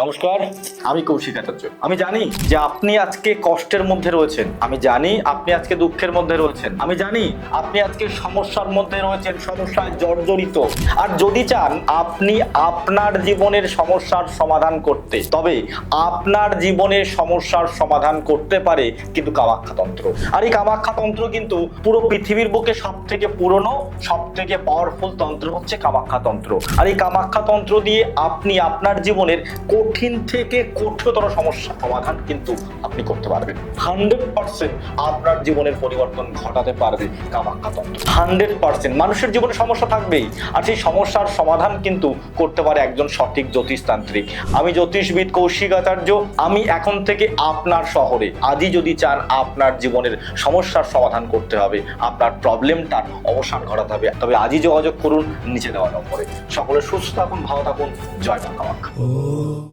নমস্কার। আমি কৌশিক আচার্য। আমি জানি যে আপনি আজকে কষ্টের মধ্যে রয়েছেন। আমি জানি আপনি আজকে দুঃখের মধ্যে রয়েছেন। আমি জানি আপনি আজকে সমস্যার মধ্যে রয়েছেন, সমস্যায় জর্জরিত। আর যদি চান আপনি আপনার জীবনের সমস্যার সমাধান করতে, তবে আপনার জীবনের সমস্যার সমাধান করতে পারে কিন্তু কামাখ্যাতন্ত্র আর এই কামাখ্যাতন্ত্র কিন্তু পুরো পৃথিবীর বুকে সব থেকে পুরনো সব থেকে পাওয়ারফুল তন্ত্র হচ্ছে কামাখ্যাতন্ত্র আর এই কামাখ্যাতন্ত্র দিয়ে আপনি আপনার জীবনের কঠিন থেকে কঠিনতর সমস্যা সমাধান কিন্তু আপনি করতে পারবেন। হান্ড্রেড পার্সেন্ট আপনার জীবনের পরিবর্তন ঘটাতে পারবে কামাখ্যাতন্ত্র। হান্ড্রেড পার্সেন্ট মানুষের জীবনে সমস্যা থাকবেই, আর সেই সমস্যার সমাধান কিন্তু করতে পারে একজন সঠিক জ্যোতিষতান্ত্রিক। আমি জ্যোতিষবিদ কৌশিক আচার্য আমি এখন থেকে আপনার শহরে। আজই যদি চান আপনার জীবনের সমস্যার সমাধান করতে হবে, আপনার প্রবলেমটার অবসান ঘটাতে হবে, তবে আজই যোগাযোগ করুন নিচে দেওয়া নম্বরে। সকলে সুস্থ থাকুন, ভালো থাকুন, জয় মা কামাখ্যা।